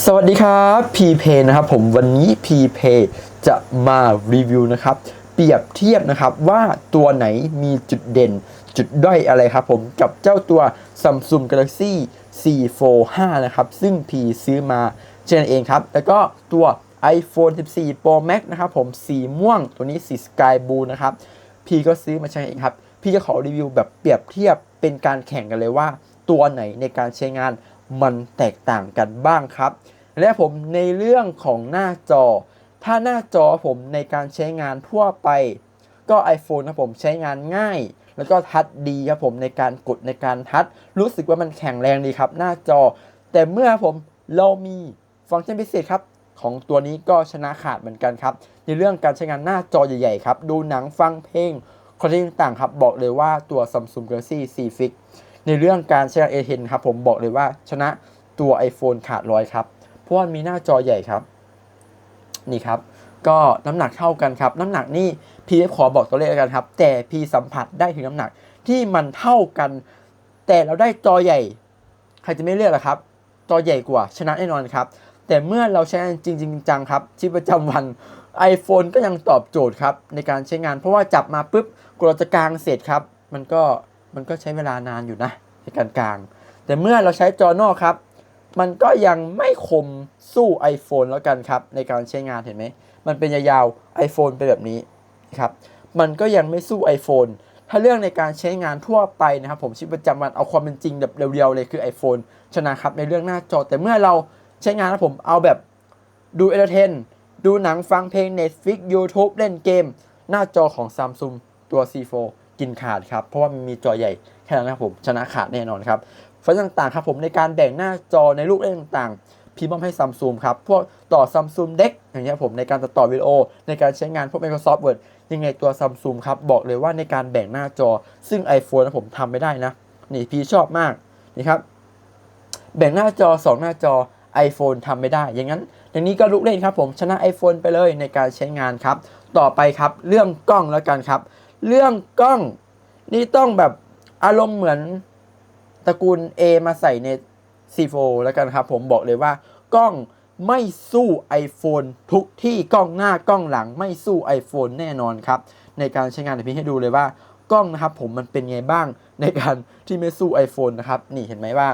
สวัสดีครับ p p a y นะครับผมวันนี้ p p a y จะมารีวิวนะครับ เปรียบเทียบนะครับว่าตัวไหนมีจุดเด่น จุดด้อยอะไรครับผมกับเจ้าตัว Samsung Galaxy C Fold 5นะครับ ซึ่ง P ซื้อมาเช่นเองครับ แล้วก็ตัว iPhone 14 Pro Max นะครับผมสีม่วงตัวนี้สี Sky Blue นะครับ พี่ก็ซื้อมาใช้เองครับ พี่จะขอรีวิวแบบเปรียบเทียบเป็นการแข่งกันเลยว่า ตัวไหนในการใช้งาน มันแตกต่างกันบ้างครับ และผมในเรื่องของหน้าจอ ถ้าหน้าจอผมในการใช้งานทั่วไป ก็ iPhone นะผมใช้งานง่าย แล้วก็ทัดดีครับผมในการกดในการทัด รู้สึกว่ามันแข็งแรงดีครับ หน้าจอ แต่เมื่อผมเรามีฟังก์ชันพิเศษครับของตัวนี้ก็ชนะขาดเหมือนกันครับ ในเรื่องการใช้งานหน้าจอใหญ่ๆครับ ดูหนังฟังเพลงคอนเทนต์ต่างๆครับ บอกเลยว่าตัว Samsung Galaxy C Flip ในเรื่องการใช้งาน A10 ครับผมบอกเลยว่าชนะตัว iPhone ขาดร้อยครับ เพราะว่ามีหน้าจอใหญ่ครับ นี่ครับ ก็น้ำหนักเท่ากันครับ น้ำหนักนี่พีขอบอกตัวเลขกันครับ แต่พีสัมผัสได้ถึงน้ำหนักที่มันเท่ากัน แต่เราได้จอใหญ่ ใครจะไม่เลือกล่ะครับ จอใหญ่กว่าชนะแน่นอนครับ แต่เมื่อเราใช้งานจริงจังครับชีวิตประจำวัน iPhone ก็ยังตอบโจทย์ครับในการใช้งาน เพราะว่าจับมาปุ๊บกว่าเราจะกลางเสร็จครับ มันก็ มันก็ใช้เวลานานอยู่นะในการกลาง แต่เมื่อเราใช้จอนอกครับ มันก็ยังไม่คมสู้ iPhone แล้วกันครับ ในการใช้งานเห็นไหม มันเป็นยาวๆ iPhone เป็นแบบนี้ครับ มันก็ยังไม่สู้ iPhone ถ้าเรื่องในการใช้งานทั่วไปนะครับ ผมชีวิตประจำวันเอาความเป็นจริงแบบเรียวๆเลยคือ iPhone ชนะครับในเรื่องหน้าจอ แต่เมื่อเราใช้งานนะผมเอาแบบดูเอเ r เทนดูหนังฟังเพลง Netflix YouTube เล่นเกม หน้าจอของ Samsung ตัว C4 กินขาดครับ เพราะว่ามันมีจอใหญ่แค่นั้นนะครับผมชนะขาดแน่นอนครับฟังต่างๆครับผมในการแบ่งหน้าจอในลูกเล่นต่างๆพี่มอบให้ซัมซุงครับพวกต่อซัมซุงเด็กอย่างเงี้ยผมในการตัดต่อวิดีโอ ในการใช้งานพวก Microsoft Word ยังไงตัวซัมซุงครับบอกเลยว่าในการแบ่งหน้าจอ ซึ่ง iPhone นะผมทำไม่ได้นะนี่พี่ชอบมากนี่ครับแบ่งหน้าจอ 2 หน้าจอ iPhone ทำไม่ได้ อย่างนั้นอย่างนี้ก็ลูกเล่นครับผมชนะ iPhone ไปเลยในการใช้งานครับ ต่อไปครับเรื่องกล้องแล้วกันครับ เรื่องกล้อง นี่ต้องแบบอารมณ์เหมือนตระกูล A มาใส่ใน C4 แล้วกันครับ ผมบอกเลยว่ากล้องไม่สู้ iPhone ทุกที่กล้องหน้ากล้องหลังไม่สู้ iPhone แน่นอนครับ ในการใช้งานเดี๋ยวพี่ให้ดูเลยว่ากล้องนะครับผมมันเป็นไงบ้างในการที่ไม่สู้ iPhone นะครับ นี่เห็นไหมว่า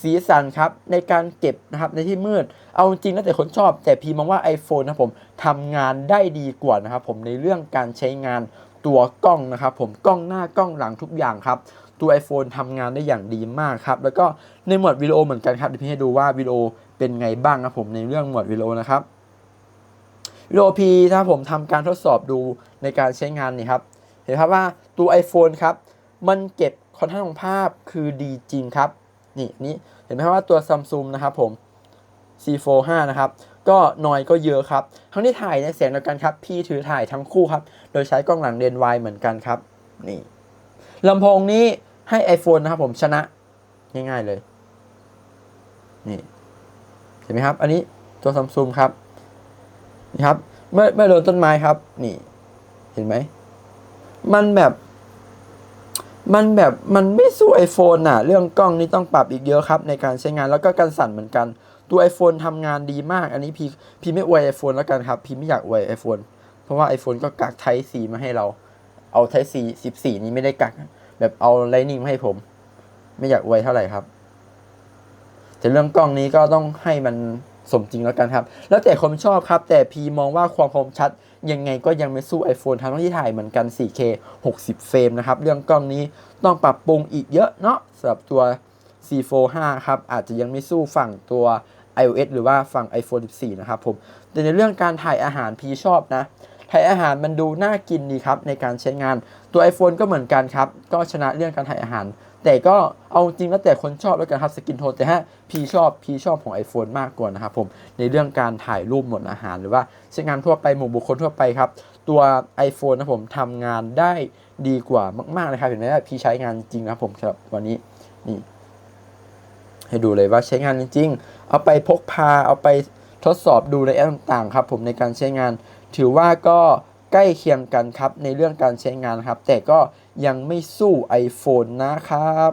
สีสันครับ ในการเก็บนะครับในที่มืด เอาจริงแล้วแต่คนชอบ แต่พีมองว่า iPhone นะผมทำงานได้ดีกว่านะครับผมในเรื่องการใช้งาน ตัวกล้องนะครับผมกล้องหน้ากล้องหลังทุกอย่างครับตัว iPhone ทำงานได้อย่างดีมากครับแล้วก็ในหมวดวิดีโอเหมือนกันครับเดี๋ยวพี่ให้ดูว่าวิดีโอเป็นไงบ้างครับผมในเรื่องหมวดวิดีโอนะครับวิดีโอพีถ้าผมทำการทดสอบดูในการใช้งานนี่ครับเห็นครับว่าตัว iPhone ครับมันเก็บคอนเทนต์ของภาพคือดีจริงครับนี่นี่เห็นไหมครับว่าตัว Samsung นะครับผม C4 5 นะครับ ก็น้อยก็เยอะครับ ทั้งที่ถ่ายในแสงเดียวกันครับ พี่ถือถ่ายทั้งคู่ครับ โดยใช้กล้องหลังเลนส์วายเหมือนกันครับ นี่ลำโพงนี้ให้ iPhone นะครับผมชนะง่ายๆเลย นี่เห็นไหมครับ อันนี้ตัวซัมซุงครับ นี่ครับ เมื่อเมื่อโดนต้นไม้ครับ นี่ เห็นไหม มันแบบ มันแบบมันไม่สู้ iPhone น่ะ เรื่องกล้องนี่ต้องปรับอีกเยอะครับ ในการใช้งานแล้วก็การสั่นเหมือนกัน ตัว iPhone ทำงานดีมาก อันนี้พี่พี่ไม่อวย iPhone แล้วกันครับ พี่ไม่อยากอวย iPhone เพราะว่า iPhone ก็กัก Type C มาให้เรา เอา Type C 14 นี้ไม่ได้กัก แบบเอา Lightning มาให้ผม ไม่อยากอวยเท่าไหร่ครับ แต่เรื่องกล้องนี้ก็ต้องให้มันสมจริงแล้วกันครับ แล้วแต่คนชอบครับ แต่พีมองว่าความคมชัด ยังไงก็ยังไม่สู้ iPhone ทั้งที่ถ่ายเหมือนกัน 4K 60 เฟรมนะครับ เรื่องกล้องนี้ต้องปรับปรุงอีกเยอะเนาะสำหรับตัว C4 5 ครับ อาจจะยังไม่สู้ฝั่งตัว iOS หรือว่าฝั่ง iPhone 14 นะครับผม แต่ในเรื่องการถ่ายอาหารพีชอบนะ ถ่ายอาหารมันดูน่ากินดีครับในการใช้งาน ตัว iPhone ก็เหมือนกันครับ ก็ชนะเรื่องการถ่ายอาหาร แต่ก็เอาจริงแล้วแต่คนชอบแล้วกันครับสกินโทนแต่ถ้าพี่ชอบพีชอบของ iPhone มากกว่านะครับผม ในเรื่องการถ่ายรูปหมดอาหาร หรือว่าใช้งานทั่วไปหมู่บุคคลทั่วไปครับ ตัว iPhone นะผมทำงานได้ดีกว่า มากๆเลยครับเห็นไหมว่าพี่ใช้งานจริงนะครับผมสำหรับวันนี้นี่ ให้ดูเลยว่าใช้งานจริง ๆ เอาไปพกพา เอาไปทดสอบดูในแอปต่างๆครับผมในการใช้งาน ถือว่าก็ใกล้เคียงกันครับในเรื่องการใช้งานครับ แต่ก็ยังไม่สู้ iPhone นะครับ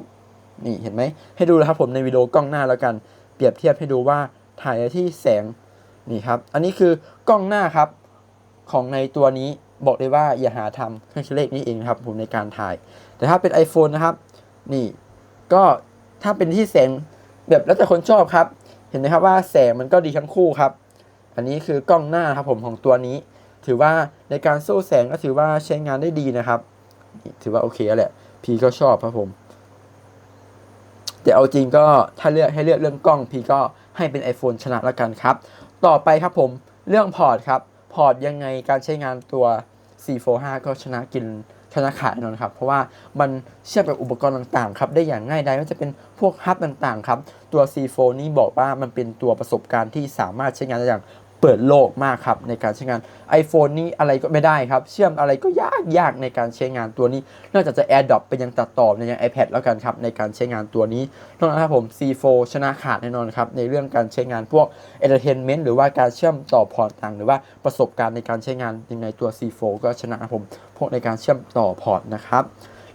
นี่เห็นไหมให้ดูนะครับผมในวิดีโอกล้องหน้าแล้วกัน เปรียบเทียบให้ดูว่าถ่ายที่แสงนี่ครับ อันนี้คือกล้องหน้าครับของในตัวนี้บอกเลยว่าอย่าหาทำเครื่องคิดเลขนี้เองครับผมในการถ่าย แต่ถ้าเป็น iPhone นะครับ นี่ก็ถ้าเป็นที่แสง แบบแล้วแต่คนชอบครับ เห็นไหมครับว่าแสงมันก็ดีทั้งคู่ครับ อันนี้คือกล้องหน้าครับผมของตัวนี้ ถือว่าในการสู้แสงก็ถือว่าใช้งานได้ดีนะครับ ถือว่าโอเคแล้วแหละพีก็ชอบครับผม แต่เอาจริงก็ถ้าเลือกให้เลือกเรื่องกล้องพีก็ให้เป็น iPhone ชนะละกันครับ ต่อไปครับผมเรื่องพอร์ตครับ พอร์ตยังไงการใช้งานตัว 445 ก็ชนะกิน ธนาคารแน่นอนครับ เพราะว่ามันเชื่อมกับอุปกรณ์ต่างๆครับได้อย่างง่ายดายว่าจะเป็นพวกฮับต่างๆครับตัว C4 นี้บอกว่ามันเป็นตัวประสบการณ์ที่สามารถใช้งานได้อย่าง เปิดโลกมากครับในการใช้งาน iPhone นี้อะไรก็ไม่ได้ครับ เชื่อมอะไรก็ยากยากในการใช้งานตัวนี้ นอกจากจะ AirDrop ไปยังตัดต่อในยัง iPad แล้วกันครับในการใช้งานตัวนี้นอกจากนั้ครับผม C4 ชนะขาดแน่นอนครับในเรื่องการใช้งานพวก Entertainment หรือว่าการเชื่อมต่อพอร์ตต่างหรือว่าประสบการณ์ในการใช้งานยังไงตัว C4 ก็ชนะครับผม พวกในการเชื่อมต่อพอร์ตนะครับ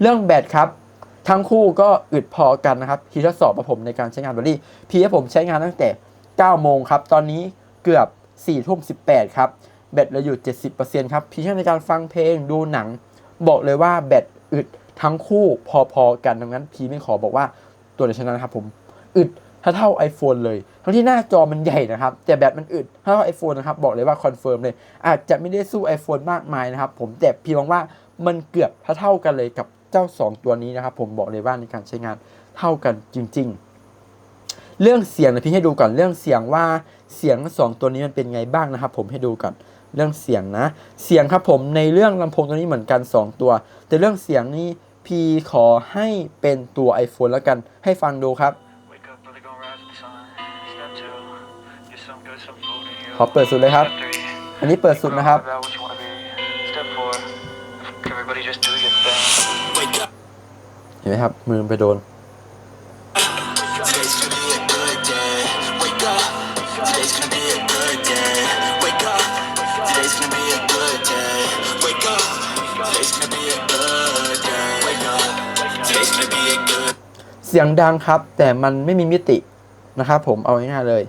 เรื่องแบตครับทั้งคู่ก็อึดพอกันนะครับที่ทดสอบผมในการใช้งานแบตเตอรี่พีให้ผมใช้งานตั้งแต่ 9 โมงครับ ตอนนี้เกือบ 4ทุ่ม18 ครับ แบตเหลือยู่ 70%ครับพีใช้ในการฟังเพลงดูหนัง บอกเลยว่าแบตอึดทั้งคู่พอๆกันดังนั้นพีไม่ขอบอกว่าตัวไหนชนะครับผมอึดถ้าเท่า iPhone เลย ทั้งที่หน้าจอมันใหญ่นะครับ แต่แบตมันอึดถ้าเท่า iPhone นะครับ บอกเลยว่าคอนเฟิร์มเลย อาจจะไม่ได้สู้ iPhone มากมายนะครับ ผมแต่พีมองว่ามันเกือบเท่ากันเลยกับเจ้า 2 ตัวนี้นะครับ ผมบอกเลยว่าในการใช้งานเท่ากันจริง ๆ เรื่องเสียงนะพี่ให้ดูก่อนเรื่องเสียงว่าเสียงสองตัวนี้มันเป็นไงบ้างนะครับ ผมให้ดูก่อนเรื่องเสียงนะ เสียงครับผมในเรื่องลำโพงตัวนี้เหมือนกัน 2 ตัว แต่เรื่องเสียงนี่พีขอให้เป็นตัว iPhone แล้วกันให้ฟังดูครับขอเปิดสุดเลยครับ อันนี้เปิดสุดนะครับ เห็นไหมครับ มือไปโดน เสียงดังครับ แต่มันไม่มีมิตินะครับผมเอาง่ายๆเลย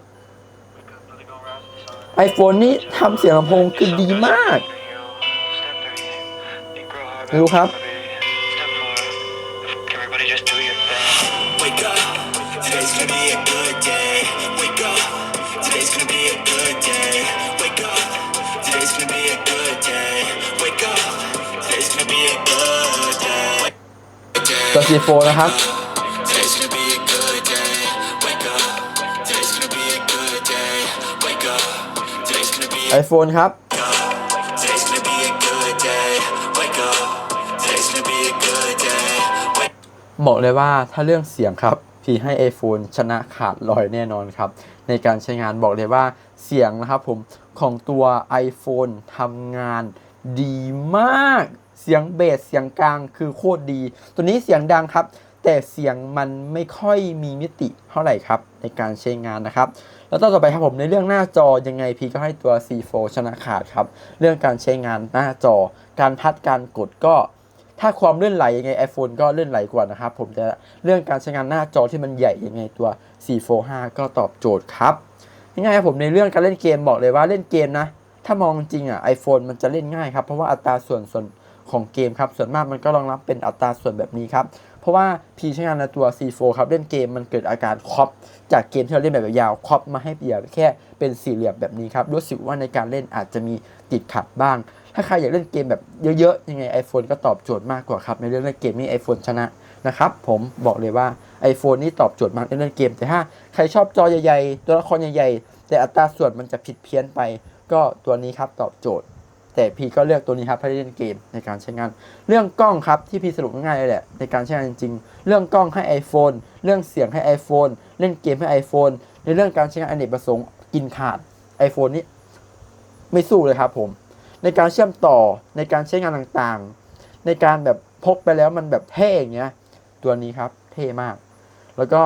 iPhone นี่ทำเสียงลำโพงคือดีมากดูครับ Today's ครับ Today's gonna be a good day. Wake up. Today's gonna be a good day. Wake บอกเลยว่าถ้าเรื่องเสียงครับพี่ให้ iPhone ชนะขาดลอยแน่นอนครับ ในการใช้งานบอกเลยว่าเสียงนะครับผมของตัว iPhone ทำงานดีมาก เสียงเบสเสียงกลางคือโคตรดี ตัวนี้เสียงดังครับ แต่เสียงมันไม่ค่อยมีมิติเท่าไหร่ครับ ในการใช้งานนะครับ แล้วต่อไปครับผมในเรื่องหน้าจอยังไงพี่ก็ให้ตัว C4 ชนะขาดครับ เรื่องการใช้งานหน้าจอ การพัดการกดก็ถ้าความเลื่อนไหลยังไง iPhone ก็เลื่อนไหลกว่านะครับ ผมแต่เรื่องการใช้งานหน้าจอที่มันใหญ่ยังไงตัว 445 ก็ตอบโจทย์ครับง่ายๆครับผมในเรื่องการเล่นเกมบอกเลยว่าเล่นเกมนะ ถ้ามองจริงอะ iPhone มันจะเล่นง่ายครับ เพราะว่าอัตราส่วนส่วน ของเกมครับ ส่วนมากมันก็รองรับเป็นอัตราส่วนแบบนี้ครับ เพราะว่าพีใช้งานในตัว C4 ครับเล่นเกมมันเกิดอาการครอปจากเกมที่เราเล่นแบบยาวครอปมาให้เปลี่ยนแค่เป็นสี่เหลี่ยมแบบนี้ครับรู้สึกว่าในการเล่นอาจจะมีติดขัดบ้าง ถ้าใครอยากเล่นเกมแบบเยอะๆยังไง iPhone ก็ตอบโจทย์มากกว่าครับในเรื่องเล่นเกมนี่ iPhone ชนะนะครับผมบอกเลยว่า iPhone นี่ตอบโจทย์มากในเรื่องเกมแต่ถ้าใครชอบจอใหญ่ๆตัวละครใหญ่ๆแต่อัตราส่วนมันจะผิดเพี้ยนไป ก็ตัวนี้ครับตอบโจทย์ แต่พี่ก็เลือกตัวนี้ครับให้เล่นเกมในการใช้งาน เรื่องกล้องครับที่พี่สรุปง่ายเลยแหละในการใช้งานจริงเรื่องกล้องให้ iPhone เรื่องเสียงให้ iPhone เล่นเกมให้ iPhone ในเรื่องการใช้งานอเนกประสงค์กินขาด iPhone นี่ไม่สู้เลยครับผม ในการเชื่อมต่อในการใช้งานต่างๆ ในการแบบพกไปแล้วมันแบบเท่อย่างเงี้ยตัวนี้ครับเท่มาก แล้วก็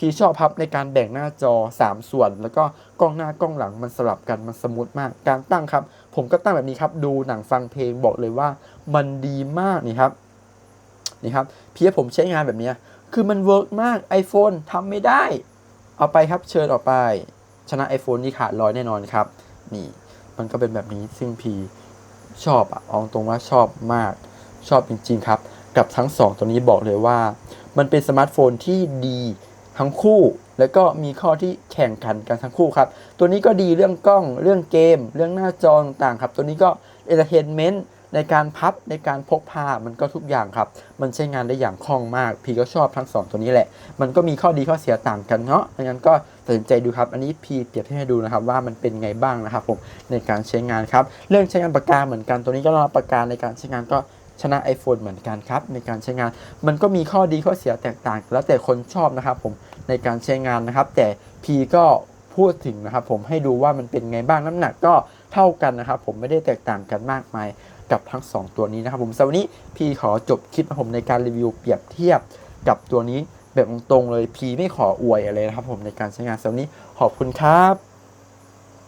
พี่ชอบพับในการแบ่งหน้าจอ 3 ส่วน แล้วก็กล้องหน้ากล้องหลังมันสลับกันมันสมูทมาก การตั้งครับ ผมก็ตั้งแบบนี้ครับ ดูหนังฟังเพลงบอกเลยว่า มันดีมากนี่ครับนี่ครับเพี่ให้ผมใช้งานแบบนี้ คือมันเวิร์กมาก iPhone ทำไม่ได้ เอาไปครับเชิญออกไป ชนะ iPhone ที่ขาดร้อยแน่นอนครับ นี่ มันก็เป็นแบบนี้ซึ่งพีชอบอะอาตรงว่าชอบมาก ชอบจริง ๆ ครับ กับทั้ง 2 ตัวนี้บอกเลยว่า มันเป็นสมาร์ทโฟนที่ดี ทั้งคู่ แล้วก็มีข้อที่แข่งขันกันทั้งคู่ครับ ตัวนี้ก็ดีเรื่องกล้องเรื่องเกม เรื่องหน้าจอต่างๆครับ ตัวนี้ก็เอนเตอร์เทนเมนต์ในการพับในการพกพา มันก็ทุกอย่างครับ มันใช้งานได้อย่างคล่องมาก พีก็ชอบทั้ง 2 ตัวนี้แหละ มันก็มีข้อดีข้อเสียต่างกันเนาะดังนั้นก็ตัดสินใจดูครับ อันนี้พีเปรียบเทียบให้ดูนะครับว่ามันเป็นไงบ้างนะครับผมในการใช้งานครับ เรื่องใช้งานปากกาเหมือนกัน ตัวนี้ก็รับปากกาในการใช้งานก็ ชนะ iPhone เหมือนกันครับ ในการใช้งาน มันก็มีข้อดีข้อเสียแตกต่าง แล้วแต่คนชอบนะครับผมในการใช้งานนะครับ แต่พีก็พูดถึงนะครับผมให้ดูว่ามันเป็นไงบ้างน้ำหนักก็เท่ากันนะครับผมไม่ได้แตกต่างกันมากมายกับทั้ง 2 ตัวนี้นะครับผมสำหรับวันนี้พีขอจบคลิปนะผมในการรีวิวเปรียบเทียบกับตัวนี้แบบตรงๆเลยพีไม่ขออวยอะไรนะครับผมในการใช้งานสำหรับวันนี้ขอบคุณครับ